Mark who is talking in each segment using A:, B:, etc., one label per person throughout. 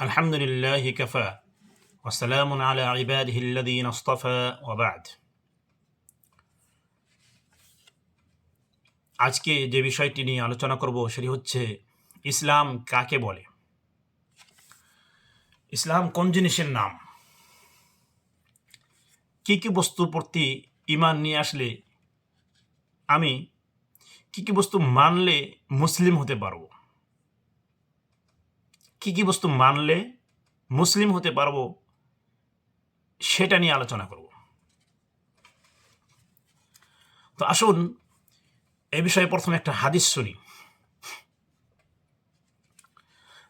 A: الحمد لله كفى وسلام على عباده الذين اصطفى وبعد আজকে যে বিষয়টি নিয়ে আলোচনা করব সেটি হচ্ছে ইসলাম কাকে বলে ইসলাম কোন জিনিসের নাম কি কি বস্তুর প্রতি ইমান নিয়ে আসলে আমি কি কি বস্তু মানলে মুসলিম হতে পারবো কি কি বস্তু মানলে মুসলিম হতে পারব সেটা নিয়ে আলোচনা করব। তো আসুন এ বিষয়ে প্রথমে একটা হাদিস শুনি।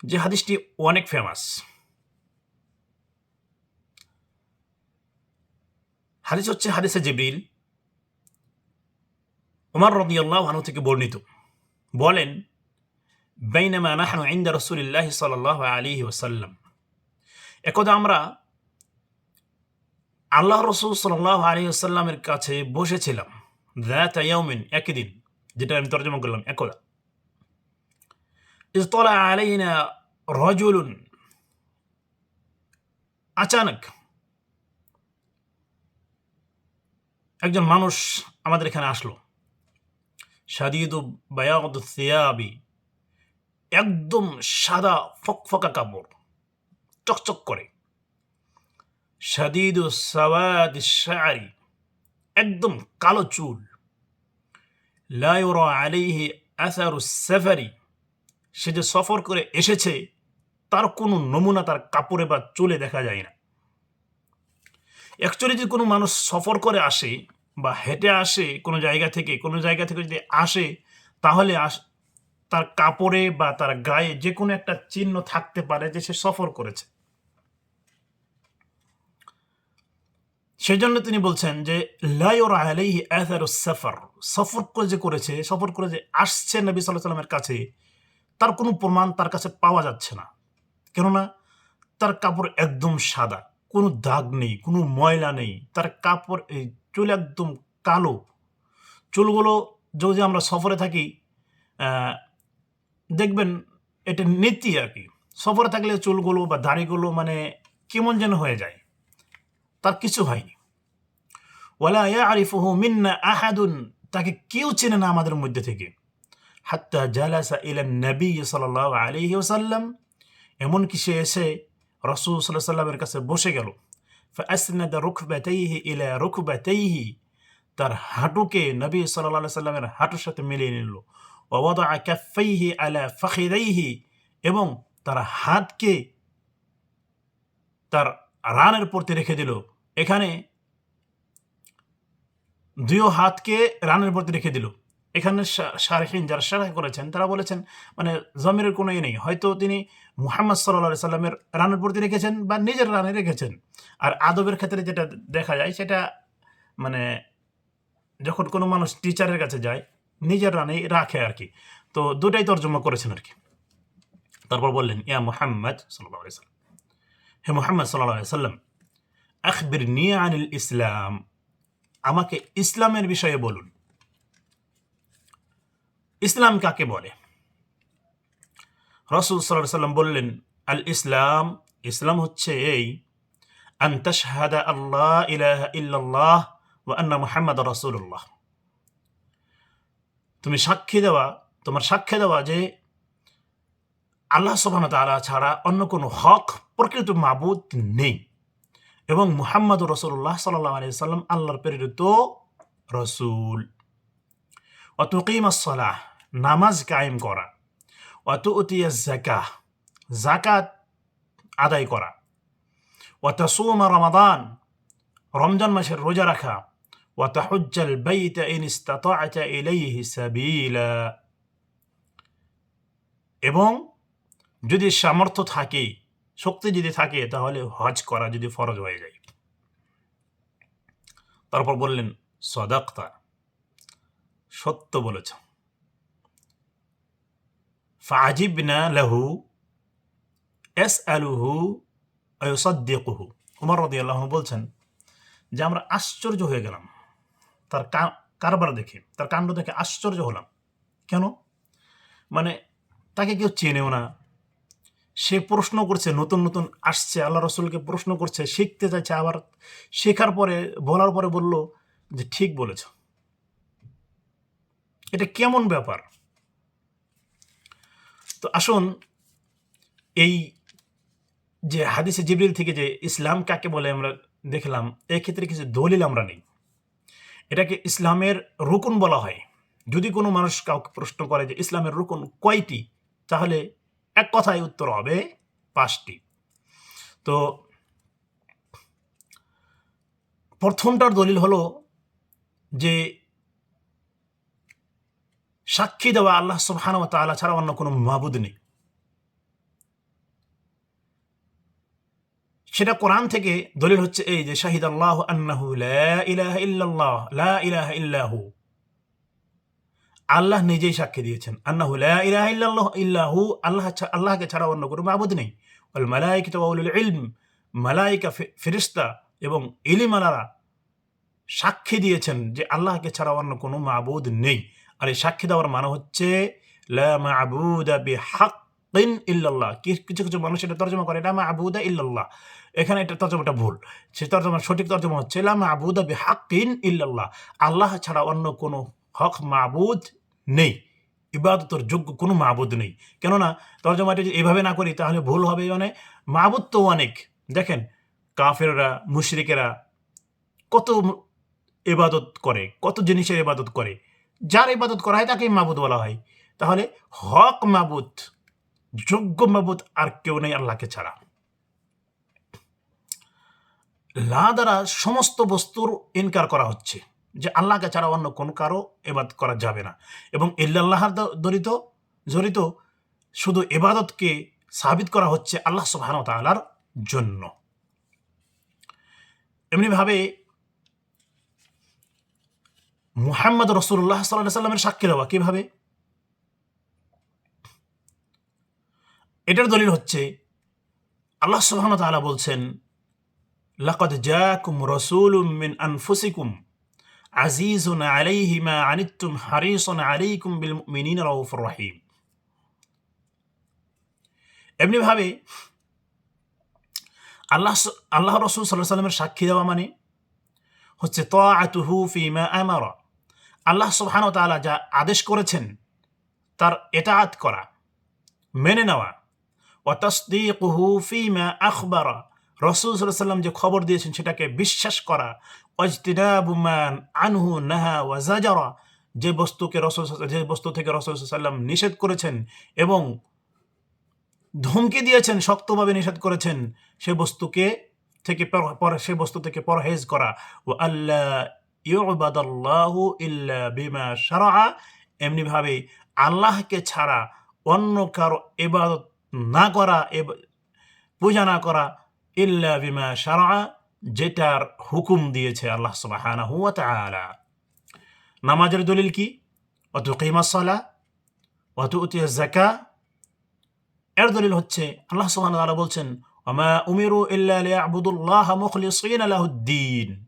A: যে হাদিসটি অনেক ফেমাস হাদিস হচ্ছে হাদিসে জিবরিল উমর রদিয়াল্লাহ আনু থেকে বর্ণিত। বলেন বাইনামা নাহনু ইন্দা রসুলিল্লাহ সাল্লাহ আলী ওসাল্লাম একদা আমরা আল্লাহ রসুল সাল্লাহ আলী আসাল্লামের কাছে বসেছিলাম দ্যাত ইয়াউমিন একই দিন, যেটা আমি তর্জমা করলাম একদা। ইস্তলা আলাইনা রজুলুন আচানক একজন মানুষ আমাদের এখানে আসলো। সাদিদু বায়াদ সিয়াবি একদম সাদা ফকফকা কাপড়, চকচক করে। সাদিদু সাওয়াদ শাড়ি একদম কালো চুল। লায়ুর আলিহি আসারু সাফারি, সে যে সফর করে এসেছে, তার কোনো নমুনা তার কাপড়ে বা চুলে দেখা যায় না। অ্যাকচুয়ালি যদি কোনো মানুষ সফর করে আসে বা হেঁটে আসে কোনো জায়গা থেকে, কোনো জায়গা থেকে যদি আসে, তাহলে তার কাপড়ে বা তার গায়ে যে কোনো একটা চিহ্ন থাকতে পারে যে সে সফর করেছে। সেজন্য তিনি বলছেন যে লাইওর আলাইহি আথার সফর। সফর করে যে করেছে, সফর করে যে আসছে নবী সাল্লাহ কাছে, তার কোনো প্রমাণ তার কাছে পাওয়া যাচ্ছে না। কেননা তার কাপড় একদম সাদা, কোনো দাগ নেই, কোনো ময়লা নেই। তার কাপড় এই চুল একদম কালো। চুলগুলো যদি আমরা সফরে থাকি দেখবেন এটা নীতি আর কি। সফরে থাকলে চুলগুলো বা দাড়িগুলো মানে কেমন যেন হয়ে যায়। তার কিছু হয়নি। ওয়ালা ইয়া আরিফুহু মিন্না আহাদুন, তাকে কেউ চেনে না আমাদের মধ্যে থেকে। হাত্তা জালাসা ইলেন নবী সাল আলী ওসাল্লাম এমনকি সে এসে রসুল সাল্লাহ সাল্লামের কাছে বসে গেল। ফাসনাদা রুখ বেতাইহি ইলা রুখ বেতাইহি তার হাঁটুকে নবী সাল্লাহ সাল্লামের হাঁটুর সাথে মিলিয়ে নিল। আলা ফখিদাইহি এবং তার হাতকে তার রানের প্রতি রেখে দিল। এখানে দুই হাতকে রানের প্রতি রেখে দিল। এখানে শারহীন যারা শারাহ করেছেন, তারা বলেছেন মানে জমিরের কোনো ইয়ে নেই। হয়তো তিনি মুহাম্মদ সাল্লা সাল্লামের রানের প্রতি রেখেছেন বা নিজের রানে রেখেছেন। আর আদবের ক্ষেত্রে যেটা দেখা যায়, সেটা মানে যখন কোনো মানুষ টিচারের কাছে যায় নিজের রানেই রাখে আর কি। তো দুটাই তর্জমা করেছেন আর কি। তারপর বললেন, ইয়া মুহাম্মদ সাল্লাম। হে মুহাম্মদ সাল্লাম আখবির নিয়ে আনিল ইসলাম। আমাকে ইসলামের বিষয়ে বলুন। ইসলাম কাকে বলে? রসুল সাল্লাহ সাল্লাম বললেন, আল ইসলাম ইসলাম হচ্ছে এই আন্তাশহাদা আল্লাহ ইলাহা ইল্লাল্লাহ ও আন্না মুহাম্মদ রসুল্লাহ তুমি সাক্ষী দেওয়া, তোমার সাক্ষ্য দেওয়া যে আল্লাহ সোবান তালা ছাড়া অন্য কোনো হক প্রকৃত মাবুদ নেই। এবং মুহাম্মদ রসুল্লাহ সাল্লাহ আলি সাল্লাম আল্লাহর প্রেরিত রসুল। অতকিম সালাহ, নামাজ কায়েম করা। অত উতিয়া জাকা জাকাত আদায় করা। ওয়াতাসুমা রমাদান, রমজান মাসের রোজা রাখা। ওয়াতাহুজ্জাল বাইতা ইন ইস্তাতাআতা ইলাইহি সাবিলা। এবং যদি সামর্থ্য থাকে, শক্তি যদি থাকে, তাহলে হজ করা যদি ফরজ হয়ে যায়। তারপর বললেন, সদাক্তা, সত্য বলেছ। ফাজিবনা লাহু এস আলুহু অয়সদ্দিকুহু উমর রদি আল্লাহ বলছেন যে, আমরা আশ্চর্য হয়ে গেলাম। তার কারবার দেখে, তার কাণ্ড দেখে আশ্চর্য হলাম। কেন? মানে তাকে কেউ চেনেও না। সে প্রশ্ন করছে, নতুন নতুন আসছে আল্লাহ রসুলকে প্রশ্ন করছে, শিখতে চাইছে, আবার শেখার পরে, বলার পরে বলল যে ঠিক বলেছ। এটা কেমন ব্যাপার? তো আসুন, এই যে হাদিসে জিবরিল থেকে যে ইসলাম কাকে বলে আমরা দেখলাম, এক্ষেত্রে কিছু দলিল আমরা নেই। এটাকে ইসলামের রুকুন বলা হয়। যদি কোনো মানুষ কাউকে প্রশ্ন করে যে ইসলামের রুকুন কয়টি, তাহলে এক কথায় উত্তর হবে পাঁচটি। তো প্রথমটার দলিল হলো যে সাক্ষী দেওয়া আল্লাহ সুবহান ও তাআলা ছাড়া অন্য কোনো মাবুদ নেই। সেটা কোরআন থেকে দলিল হচ্ছে এই যে শাহিদ আল্লাহ আন্নাহু ইলাহা ইল্লাল্লাহ, লা ইল্লাহু। আল্লাহ নিজেই সাক্ষী দিয়েছেন। আন্নাহু লা ইলাহা ইল্লাল্লাহ, ইল্লাহু আল্লাহ আল্লাহকে ছাড়া অন্য কোনো মাবুদ নেই। ওয়াল মালাইকাতু ওয়া ইলম, মালাইকা ফে- ফেরেশতা এবং ইলিমালারা সাক্ষী দিয়েছেন যে আল্লাহকে ছাড়া অন্য কোনো মাবুদ নেই। আর এই সাক্ষী দেওয়ার মানে হচ্ছে লা মাবুদা বিহাক্কিন ইল্লাল্লাহ। কিছু কিছু মানুষ এটা তর্জমা করে, লা মাবুদা ইল্লাল্লাহ। এখানে এটা তর্জমাটা ভুল। সে তর্জমা, সঠিক তর্জমা হচ্ছে, লা মাবুদা বিহাক্কিন ইল্লাল্লাহ। আল্লাহ ছাড়া অন্য কোনো হক মাবুদ নেই। ইবাদতর যোগ্য কোনো মাবুদ নেই। কেননা, তর্জমাটি যদি এভাবে না করি, তাহলে ভুল হবে মানে মাবুদ তো অনেক। দেখেন, কাফেররা, মুশরিকেরা কত এবাদত করে, কত জিনিসের ইবাদত করে। যার ইবাদত করা হয় তাকেই মাবুদ বলা হয়। তাহলে হক মাবুদ, যোগ্য মাবুদ আর কেউ নেই আল্লাহকে ছাড়া। লা দ্বারা সমস্ত বস্তুর ইনকার করা হচ্ছে, যে আল্লাহকে ছাড়া অন্য কোনো কারও এবাদ করা যাবে না। এবং ইল্লাল্লাহর দ- দরিত জড়িত শুধু এবাদতকে সাবিত করা হচ্ছে আল্লাহ সুবহান তাআলার জন্য। এমনিভাবে মুহাম্মদ রসুল্লাহ সাল্লাহ সাল্লামের সাক্ষী দেওয়া কীভাবে? এটার দলিল হচ্ছে, আল্লাহ সুবহান বলছেন লাকাদ জাকুম রাসূলুম মিন আনফুসিকুম আজিজুন আলাইহি মা আনিত্তুম হারিসুন আলাইকুম বিল মুমিনিনা রাউফুর রহিম এমনিভাবে আল্লাহ স- আল্লাহ রসুল সাল্লাহ সাল্লামের সাক্ষী দেওয়া মানে হচ্ছে তাআতুহু ফিমা আমারা আল্লাহ সুবহান তাআলা যা আদেশ করেছেন তার এতাআত করা মেনে নেওয়া ও তসদিকুহু ফিমা আখবারা রসুল সাল্লাম যে খবর দিয়েছেন সেটাকে বিশ্বাস করা। অজতিনাবুমান আনহু নাহা ওয়া জাজারা যে বস্তুকে রসুল যে বস্তু থেকে রসুল সাল্লাম নিষেধ করেছেন এবং ধমকি দিয়েছেন, শক্তভাবে নিষেধ করেছেন, সে বস্তুকে থেকে সে বস্তু থেকে পরহেজ করা। ও আল্লাহ ইউবাদাল্লাহু ইল্লা বিমা শারআ। এমনিভাবে আল্লাহকে ছাড়া অন্য কারও ইবাদত না করা পূজা না করা ইল্লা বিমা শারআ, যেটার হুকুম দিয়েছে আল্লাহ সুবহানাহু ওয়া তাআলা। নামাজের দলিল কি? অত কিমাস সালা অত উতিয়া জাকা এর দলিল হচ্ছে, আল্লাহ ওয়া তাআলা বলছেন ওমা উমিরু ইল্লা লিয়াবুদুল্লাহ মুখলিসিনা লাহুদ্দিন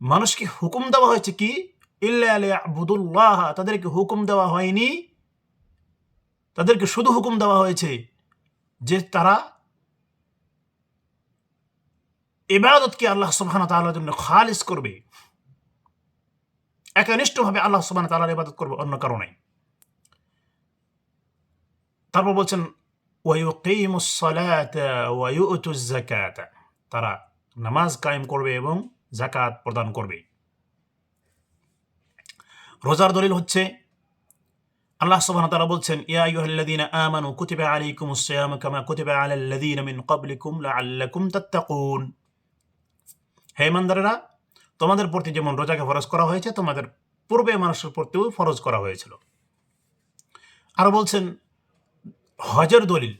A: মানুষকে হুকুম দেওয়া হয়েছে কি? ইল্লা লিয়াবুদুল্লাহ। তাদেরকে হুকুম দেওয়া হয়নি। তাদেরকে শুধু হুকুম দেওয়া হয়েছে যে তারা ইবাদতকে আল্লাহ সুবহানাহু ওয়া তাআলার জন্য খালিস করবে। একনিষ্ঠভাবে আল্লাহ সুবহানাহু ওয়া তাআলার ইবাদত করবে অন্য কারও নাই তারপর বলছেন তারা নামাজ কায়েম করবে এবং জাকাত প্রদান করবে। রোজার দলিল হচ্ছে, আল্লাহ সুবহানাহু ওয়া তাআলা বলছেন, ইয়া আইয়ুহাল্লাযীনা আমানু কুতিবা আলাইকুমুস সিয়ামু কামা কুতিবা আলাল্লাযীনা মিন ক্বাবলিকুম লাআল্লাকুম তাত্তাকুন। হে ইমানদারেরা, তোমাদের প্রতি যেমন রোজাকে ফরজ করা হয়েছে, তোমাদের পূর্বে মানুষের প্রতিও ফরজ করা হয়েছিল। আর বলছেন, হজের দলিল।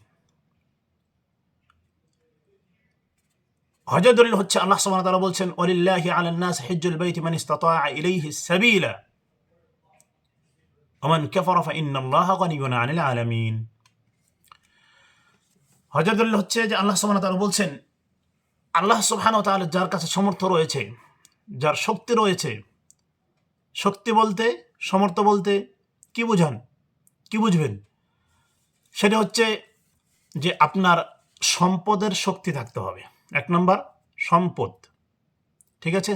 A: হজের দলিল হচ্ছে আল্লাহ সুবহানাহু তাআলা বলছেন, ওয়ালিল্লাহি আলান নাস হিজ্জুল বাইতি মান ইসতাতাআ ইলাইহি সাবিলা। ওমান কাফারা ফাইন্নাল্লাহা গানিয়্যুন আনিল আলামিন। হজের দলিল হচ্ছে যে আল্লাহ সুবহানাহু তাআলা বলছেন আল্লাহ সুবহানাহু ওয়া তাআলা যার কাছে সমর্থ রয়েছে, যার শক্তি রয়েছে, শক্তি বলতে, সমর্থ বলতে কি বুঝান? কি বুঝবেন? সেটা হচ্ছে যে আপনার সম্পদের শক্তি থাকতে হবে। এক নম্বর, সম্পদ। ঠিক আছে?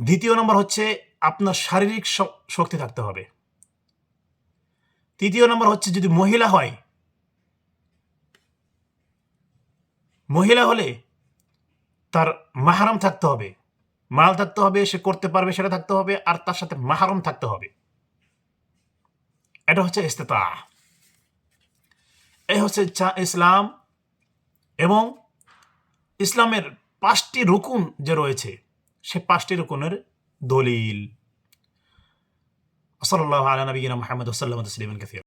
A: দ্বিতীয় নম্বর হচ্ছে আপনার শারীরিক শক্তি থাকতে হবে। তৃতীয় নম্বর হচ্ছে যদি মহিলা হয় মহিলা হলে তার মাহারাম থাকতে হবে। মাল থাকতে হবে, সে করতে পারবে, সেটা থাকতে হবে, আর তার সাথে মাহারম থাকতে হবে। এটা হচ্ছে ইস্তেতা এই হচ্ছে ইসলাম এবং ইসলামের পাঁচটি রুকুন যে রয়েছে, সে পাঁচটি রুকুনের দলিল। সাল্লাহ আলা নবীনা মোহাম্মদ সাল্লাম তসলিমান কাসির।